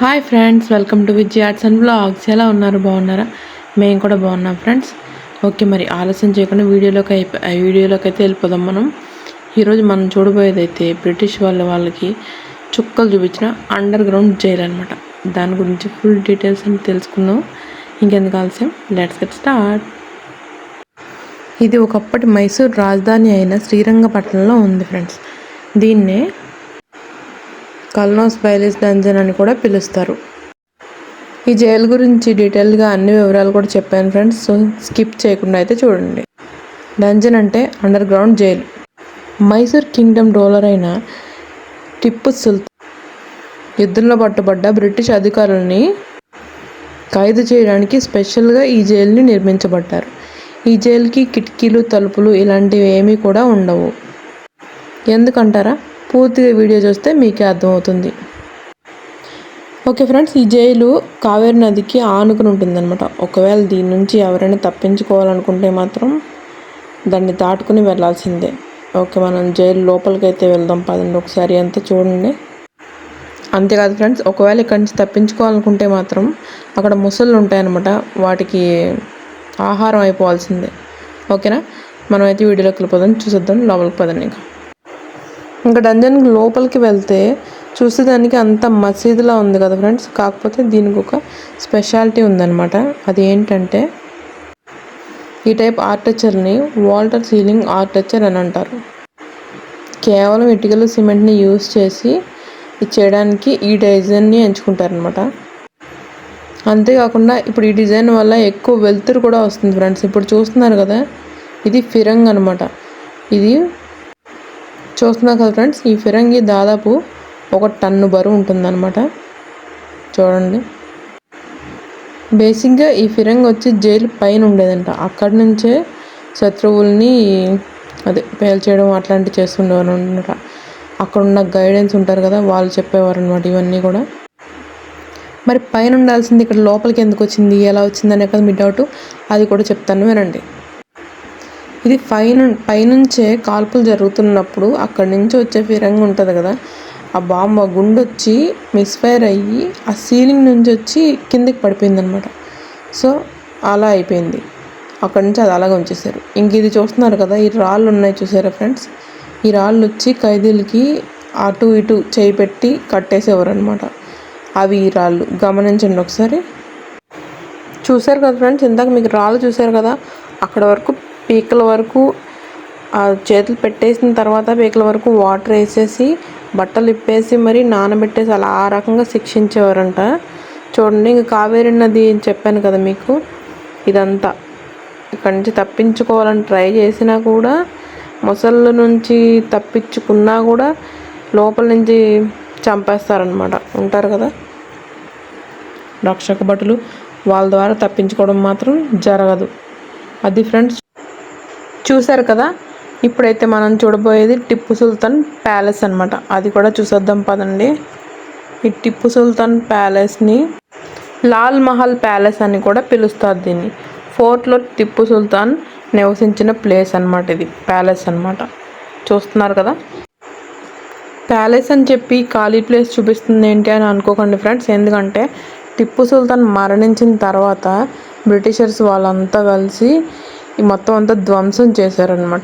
Hi friends welcome to Vijay arts and blogs ఎలా ఉన్నారు? బాగున్నారా? మేము కూడా బాగున్నాం ఫ్రెండ్స్. ఓకే మరి ఆలస్యం చేయకుండా వీడియోలోకి అయిపో వీడియోలోకి అయితే వెళ్ళిపోదాం మనం. ఈరోజు మనం చూడబోయేది అయితే బ్రిటిష్ వాళ్ళ వాళ్ళకి చుక్కలు చూపించిన అండర్ గ్రౌండ్ జైలు అనమాట దాని గురించి ఫుల్ డీటెయిల్స్ అని తెలుసుకుందాం. ఇంకెందుకు ఆలస్యం? లెట్స్ గెట్ స్టార్ట్ ఇది ఒకప్పటి మైసూర్ రాజధాని అయిన శ్రీరంగపట్నంలో ఉంది ఫ్రెండ్స్. దీన్నే కల్నోస్ బైలిస్ డంజన్ అని కూడా పిలుస్తారు. ఈ జైలు గురించి డీటెయిల్గా అన్ని వివరాలు కూడా చెప్పాను ఫ్రెండ్స్ సో స్కిప్ చేయకుండా అయితే చూడండి. డంజన్ అంటే underground jail. Mysore kingdom డోలర్ అయిన టిప్పు సుల్తాన్ యుద్ధంలో పట్టుబడ్డ బ్రిటిష్ అధికారులని ఖైదు చేయడానికి స్పెషల్గా ఈ జైలుని నిర్మించబడ్డారు. ఈ జైలుకి కిటికీలు తలుపులు ఇలాంటివి ఏమీ కూడా ఉండవు. ఎందుకంటారా? పూర్తిగా వీడియో చూస్తే మీకే అర్థమవుతుంది. ఓకే ఫ్రెండ్స్ ఈ జైలు కావేరి నదికి ఆనుకుని ఉంటుందన్నమాట. ఒకవేళ దీని నుంచి ఎవరైనా తప్పించుకోవాలనుకుంటే మాత్రం దాన్ని దాటుకుని వెళ్ళాల్సిందే. ఓకే మనం జైలు లోపలికి అయితే వెళ్దాం పదండి ఒకసారి అంతా చూడండి. అంతేకాదు ఫ్రెండ్స్ ఒకవేళ ఇక్కడి నుంచి తప్పించుకోవాలనుకుంటే మాత్రం అక్కడ ముసళ్ళు ఉంటాయన్నమాట. వాటికి ఆహారం అయిపోవాల్సిందే. ఓకేనా? మనం అయితే వీడియోలోకి వెళ్ళిపోదాం చూసేద్దాం లోపలికి పదండి ఇంకా. ఇంకా డంజన్ లోపలికి వెళ్తే చూసేదానికి అంత మసీదులా ఉంది కదా ఫ్రెండ్స్ కాకపోతే దీనికి ఒక స్పెషాలిటీ ఉందన్నమాట. అది ఏంటంటే ఈ టైప్ ఆర్టెచర్ని వాల్టర్ సీలింగ్ ఆర్టెచర్ అని అంటారు. కేవలం ఇటుకలు సిమెంట్ని యూస్ చేసి ఇది చేయడానికి ఈ డిజైన్ని ఎంచుకుంటారనమాట అంతేకాకుండా ఇప్పుడు ఈ డిజైన్ వల్ల ఎక్కువ వెలుతురు కూడా వస్తుంది ఫ్రెండ్స్ ఇప్పుడు చూస్తున్నారు కదా ఇది ఫిరంగ్ అనమాట ఇది చూస్తున్నారు కదా ఫ్రెండ్స్ ఈ ఫిరంగి దాదాపు ఒక టన్ను బరువు ఉంటుందన్నమాట. చూడండి. బేసిక్గా ఈ ఫిరంగి వచ్చి జైలు పైన ఉండేదంట. అక్కడి నుంచే శత్రువుల్ని అదే పేల్చేయడం అట్లాంటివి చేస్తుండేవారు అనమాట అక్కడ ఉన్న గైడెన్స్ ఉంటారు కదా వాళ్ళు చెప్పేవారు అనమాట ఇవన్నీ కూడా. మరి పైన ఉండాల్సింది ఇక్కడ లోపలికి ఎందుకు వచ్చింది ఎలా వచ్చింది అనే కదా మీ డౌట్. అది కూడా చెప్తాను వినండి. ఇది పైన పైనుంచే కాల్పులు జరుగుతున్నప్పుడు అక్కడి నుంచి వచ్చే ఫిరంగి ఉంటుంది కదా ఆ బాంబు ఆ గుండు వచ్చి మిస్ఫైర్ అయ్యి ఆ సీలింగ్ నుంచి వచ్చి కిందకి పడిపోయింది అనమాట సో అలా అయిపోయింది. అక్కడి నుంచి అది అలాగే ఉంచేశారు. ఇంక ఇది చూస్తున్నారు కదా ఈ రాళ్ళు ఉన్నాయి చూసారా ఫ్రెండ్స్? ఈ రాళ్ళు వచ్చి ఖైదీలకి అటు ఇటు చేయి పెట్టి కట్టేసేవారు అనమాట అవి ఈ రాళ్ళు. గమనించండి ఒకసారి. చూశారు కదా ఫ్రెండ్స్ ఇందాక మీకు రాళ్ళు చూశారు కదా అక్కడ వరకు పీకల వరకు ఆ చేతులు పెట్టేసిన తర్వాత పీకల వరకు వాటర్ వేసేసి బట్టలు ఇప్పేసి మరి నానబెట్టేసి అలా ఆ రకంగా శిక్షించేవారంట. చూడండి ఇంక కావేరి నది చెప్పాను కదా మీకు. ఇదంతా. ఇక్కడి నుంచి తప్పించుకోవాలని ట్రై చేసినా కూడా ముసళ్ళ నుంచి తప్పించుకున్నా కూడా లోపల నుంచి చంపేస్తారనమాట ఉంటారు కదా? రక్షక భటులు వాళ్ళ ద్వారా తప్పించుకోవడం మాత్రం జరగదు. అది ఫ్రెండ్స్ చూశారు కదా? ఇప్పుడైతే మనం చూడబోయేది టిప్పు సుల్తాన్ ప్యాలెస్ అనమాట అది కూడా చూసేద్దాం పదండి. ఈ టిప్పు సుల్తాన్ ప్యాలెస్ని లాల్ మహల్ ప్యాలెస్ అని కూడా పిలుస్తారు దీన్ని. ఫోర్ట్లో టిప్పు సుల్తాన్ నివసించిన ప్లేస్ అనమాట ఇది ప్యాలెస్ అనమాట చూస్తున్నారు కదా? ప్యాలెస్ అని చెప్పి ఖాళీ ప్లేస్ చూపిస్తుంది ఏంటి అని అనుకోకండి ఫ్రెండ్స్. ఎందుకంటే టిప్పు సుల్తాన్ మరణించిన తర్వాత బ్రిటిషర్స్ వాళ్ళంతా కలిసి ఈ మొత్తం అంతా ధ్వంసం చేశారనమాట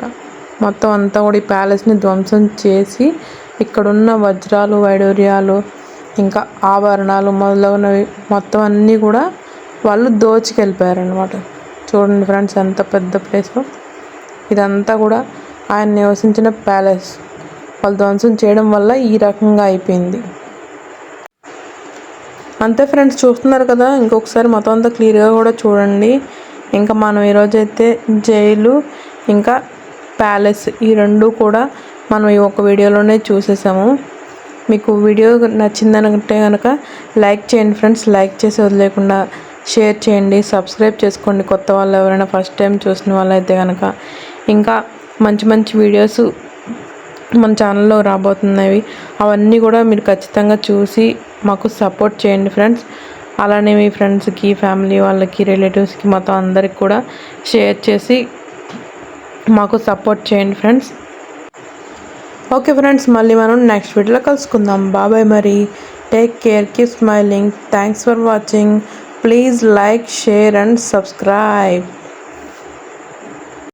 మొత్తం అంతా కూడా ఈ ప్యాలెస్ని ధ్వంసం చేసి ఇక్కడున్న వజ్రాలు వైడూర్యాలు ఇంకా ఆభరణాలు మొదలగునవి మొత్తం అన్నీ కూడా వాళ్ళు దోచుకెళ్ళిపోయారనమాట చూడండి ఫ్రెండ్స్ ఎంత పెద్ద ప్లేస్లో ఇదంతా కూడా ఆయన నివసించిన ప్యాలెస్. వాళ్ళు ధ్వంసం చేయడం వల్ల ఈ రకంగా అయిపోయింది. అంతే ఫ్రెండ్స్ చూస్తున్నారు కదా? ఇంకొకసారి మొత్తం అంతా క్లియర్గా కూడా చూడండి. ఇంకా మనం ఈరోజు అయితే జైలు ఇంకా ప్యాలెస్ ఈ రెండు కూడా మనం ఈ ఒక వీడియోలోనే చూసేసాము. మీకు వీడియో నచ్చిందనంటే కనుక లైక్ చేయండి ఫ్రెండ్స్. లైక్ చేసి వదిలేకుండా షేర్ చేయండి. సబ్స్క్రైబ్ చేసుకోండి. కొత్త వాళ్ళు ఎవరైనా ఫస్ట్ టైం చూసిన వాళ్ళు అయితే కనుక ఇంకా మంచి మంచి వీడియోస్ మన ఛానల్లో రాబోతున్నవి. అవన్నీ కూడా మీరు ఖచ్చితంగా చూసి మాకు సపోర్ట్ చేయండి ఫ్రెండ్స్. అలానే మీ ఫ్రెండ్స్కి ఫ్యామిలీ వాళ్ళకి రిలేటివ్స్కి మొత్తం అందరికి కూడా షేర్ చేసి మాకు సపోర్ట్ చేయండి ఫ్రెండ్స్. ఓకే ఫ్రెండ్స్ మళ్ళీ మనం నెక్స్ట్ వీడియోలో కలుసుకుందాం. బాబాయ్ మరి. Take care keep smiling. Thanks for watching. Please like share and subscribe.